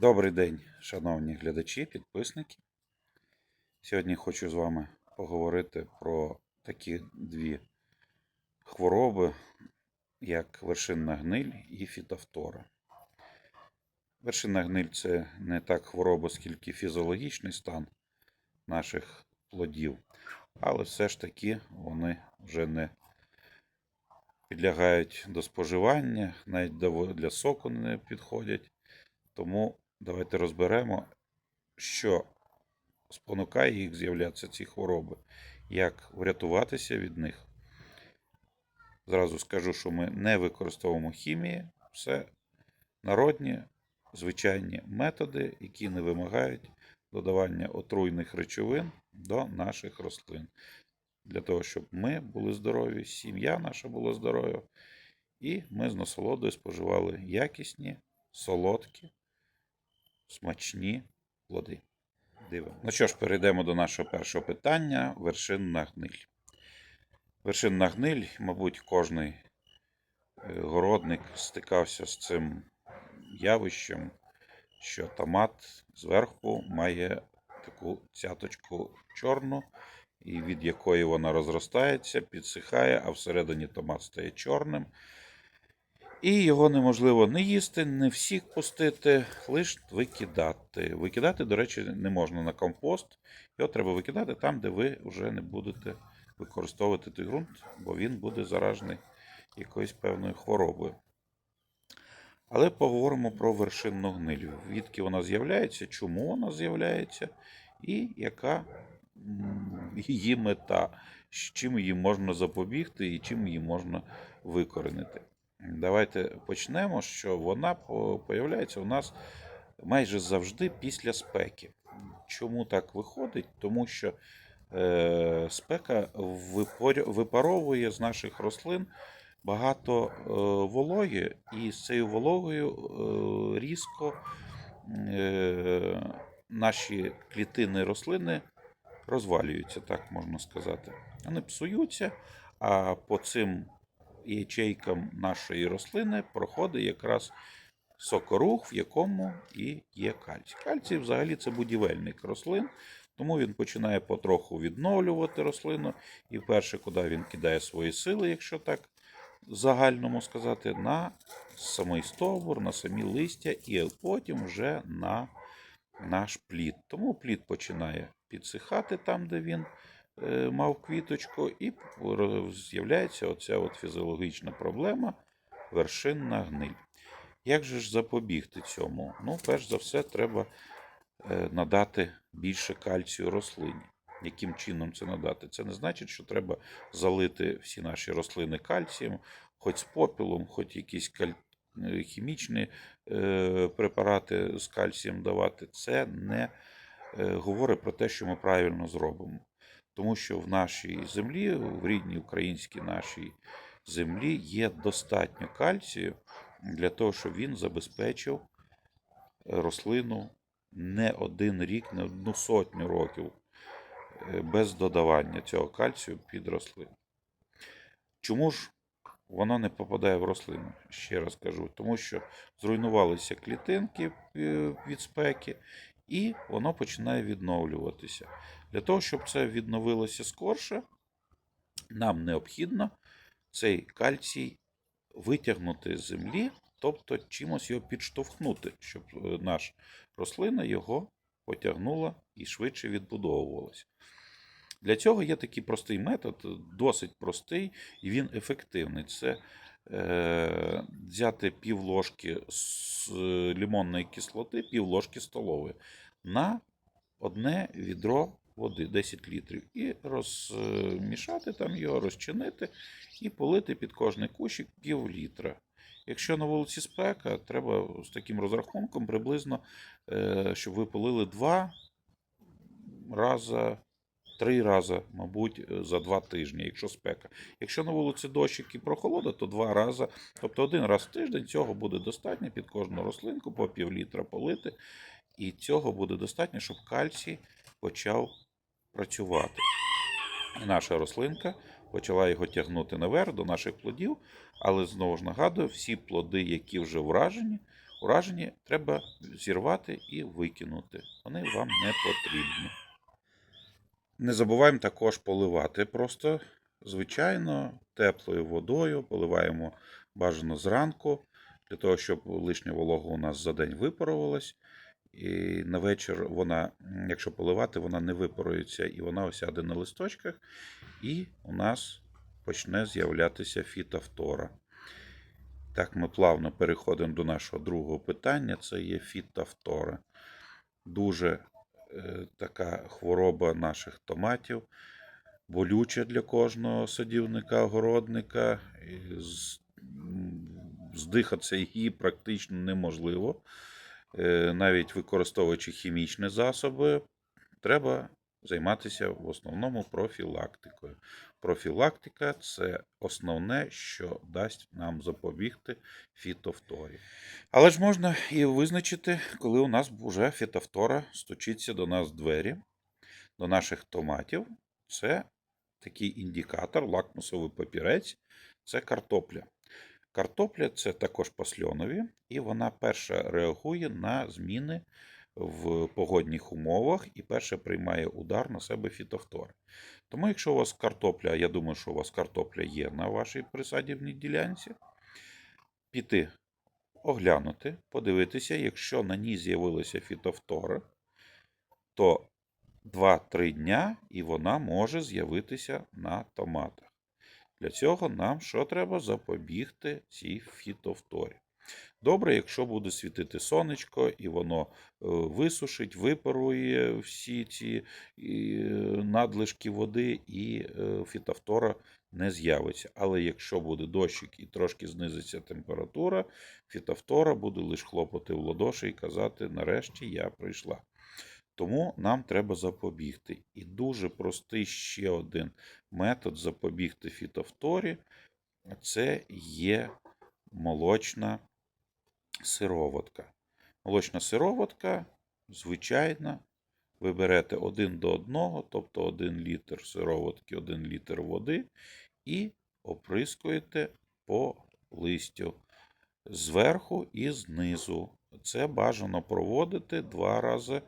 Добрий день, шановні глядачі, підписники. Сьогодні хочу з вами поговорити про такі дві хвороби, як вершинна гниль і фітофтора. Вершинна гниль це не так хвороба, скільки фізіологічний стан наших плодів, але все ж таки вони вже не підлягають до споживання, навіть для соку не підходять. Тому давайте розберемо, що спонукає їх з'являтися ці хвороби, як врятуватися від них. Зразу скажу, що ми не використовуємо хімії, все народні, звичайні методи, які не вимагають додавання отруйних речовин до наших рослин. Для того, щоб ми були здорові, сім'я наша була здорова, і ми з насолодою споживали якісні, солодкі, смачні плоди. Диво. Ну що ж, перейдемо до нашого першого питання: вершинна гниль. Вершинна гниль, мабуть, кожний е, городник стикався з цим явищем, що томат зверху має таку цяточку чорну, і від якої вона розростається, підсихає, а всередині томат стає чорним. І його неможливо не їсти, не всіх пустити, лише викидати. Викидати, до речі, не можна на компост. Його треба викидати там, де ви вже не будете використовувати той ґрунт, бо він буде заражений якоюсь певною хворобою. Але поговоримо про вершинну гниль. Відки вона з'являється, чому вона з'являється, і яка її мета, з чим її можна запобігти і чим її можна викоренити. Давайте почнемо, що вона по- появляється у нас майже завжди після спеки. Чому так виходить? Тому що е, спека випаровує з наших рослин багато е, вологи, і з цією вологою е, різко е, наші клітини рослини розвалюються, так можна сказати. Вони псуються, а по цим ячейкам нашої рослини проходить якраз сокорух, в якому і є кальцій. Кальцій взагалі це будівельник рослин, тому він починає потроху відновлювати рослину. І вперше, куди він кидає свої сили, якщо так загальному сказати, на самий стовбур, на самі листя, і потім вже на наш плід. Тому плід починає підсихати там, де він мав квіточку, і з'являється оця от фізіологічна проблема вершинна гниль. Як же ж запобігти цьому? Ну, перш за все, треба е, надати більше кальцію рослині. Яким чином це надати? Це не значить, що треба залити всі наші рослини кальцієм, хоч з попілом, хоч якісь каль... е, хімічні е, препарати з кальцієм давати. Це не е, говорить про те, що ми правильно зробимо. Тому що в нашій землі, в рідній українській нашій землі, є достатньо кальцію для того, щоб він забезпечив рослину не один рік, не одну сотню років е, без додавання цього кальцію під рослину. Чому ж воно не попадає в рослину? Ще раз кажу, тому що зруйнувалися клітинки е, від спеки, і воно починає відновлюватися. Для того, щоб це відновилося скорше, нам необхідно цей кальцій витягнути з землі, тобто чимось його підштовхнути, щоб е, наша рослина його потягнула і швидше відбудовувалася. Для цього є такий простий метод, досить простий і він ефективний. Це е, взяти пів ложки з лимонної кислоти, пів ложки столової на одне відро води 10 літрів, і розмішати там його, розчинити і полити під кожний кущик пів літра. Якщо на вулиці спека, треба з таким розрахунком приблизно, е, щоб ви полили два рази, три рази, мабуть, за два тижні, якщо спека. Якщо на вулиці дощик і прохолода, то два рази, тобто один раз в тиждень цього буде достатньо під кожну рослинку по пів літра полити. І цього буде достатньо, щоб кальцій почав працювати. І наша рослинка почала його тягнути наверх до наших плодів, але знову ж нагадую, всі плоди, які вже вражені, уражені, треба зірвати і викинути. Вони вам не потрібні. Не забуваємо також поливати просто, звичайно, теплою водою. Поливаємо бажано зранку, для того, щоб лишня волога у нас за день випарувалась. І на вечір вона, якщо поливати, вона не випарується і вона осяде на листочках, і у нас почне з'являтися фітофтора. Так, ми плавно переходимо до нашого другого питання. Це є фітофтора. Дуже е, така хвороба наших томатів, болюча для кожного з- м, Здихатися її практично неможливо. Е, Навіть використовуючи хімічні засоби, треба займатися в основному профілактикою. Профілактика це основне, що дасть нам запобігти фітофторі. Але ж можна і визначити, коли у нас вже фітофтора стучиться до нас в двері, до наших томатів. Це такий індикатор, лакмусовий папірець, це картопля. Картопля це також пасльонові, і вона перша реагує на зміни в погодних умовах і перше приймає удар на себе фітофтори. Тому, якщо у вас картопля, я думаю, що у вас картопля є на вашій присадівній ділянці, піти оглянути, подивитися, якщо на ній з'явилися фітофтори, то 2-3 дня і вона може з'явитися на томатах. Для цього нам що треба запобігти цій фітофторі. Добре, якщо буде світити сонечко, і воно е, висушить, випарує всі ці е, надлишки води, і е, фітофтора не з'явиться. Але якщо буде дощик і трошки знизиться температура, фітофтора буде лише хлопати в ладоші і казати: нарешті я прийшла. Тому нам треба запобігти. І дуже простий ще один метод запобігти фітофторі це є молочна сироватка. Молочна сироватка, звичайна, ви берете один до одного, тобто 1 літр сироватки, 1 літр води, і оприскуєте по листю зверху і знизу. Це бажано проводити два рази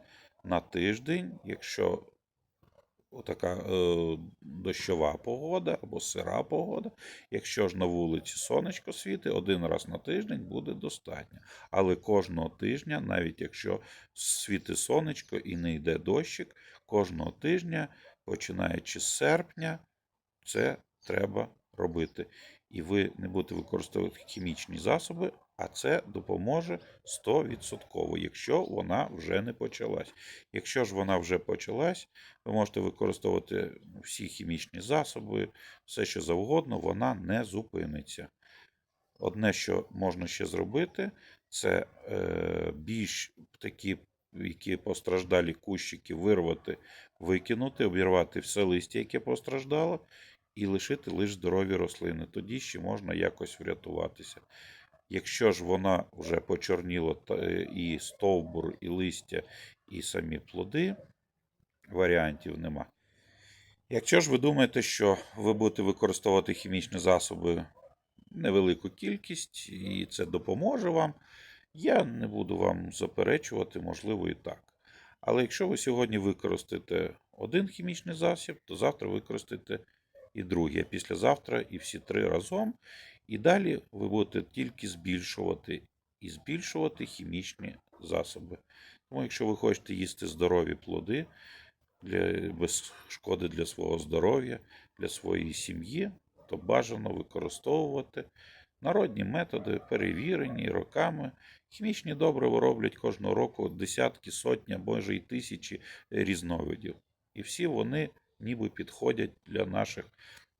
на тиждень, якщо така е, дощова погода або сира погода. Якщо ж на вулиці сонечко світить, один раз на тиждень буде достатньо. Але кожного тижня, навіть якщо світить сонечко і не йде дощик, кожного тижня, починаючи з серпня, це треба робити. І ви не будете використовувати хімічні засоби, а це допоможе 100%, якщо вона вже не почалась. Якщо ж вона вже почалась, ви можете використовувати всі хімічні засоби, все що завгодно, вона не зупиниться. Одне, що можна ще зробити, це е, більш такі, які постраждалі кущики, вирвати, викинути, обірвати все листя, яке постраждало, і лишити лише здорові рослини. Тоді ще можна якось врятуватися. Якщо ж вона вже почорніла е, і стовбур, і листя, і самі плоди, варіантів нема. Якщо ж ви думаєте, що ви будете використовувати хімічні засоби невелику кількість, і це допоможе вам, я не буду вам заперечувати, можливо, і так. Але якщо ви сьогодні використаєте один хімічний засіб, то завтра використаєте і другий, а післязавтра і всі три разом. І далі ви будете тільки збільшувати і збільшувати хімічні засоби. Тому, якщо ви хочете їсти здорові плоди для, без шкоди для свого здоров'я, для своєї сім'ї, то бажано використовувати народні методи, перевірені роками. Хімічні добрива роблять кожного року десятки, сотні, може і тисячі різновидів. І всі вони ніби підходять для наших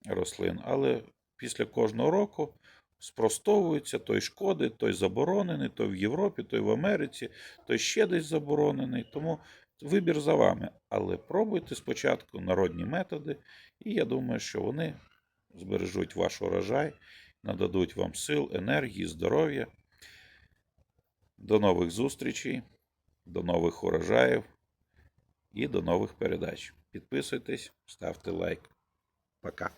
рослин. Але після кожного року спростовується той шкоди, той заборонений, той в Європі, той в Америці, той ще десь заборонений. Тому вибір за вами. Але пробуйте спочатку народні методи, і я думаю, що вони збережуть ваш урожай, нададуть вам сил, енергії, здоров'я. До нових зустрічей, до нових урожаїв і до нових передач. Підписуйтесь, ставте лайк. Пока.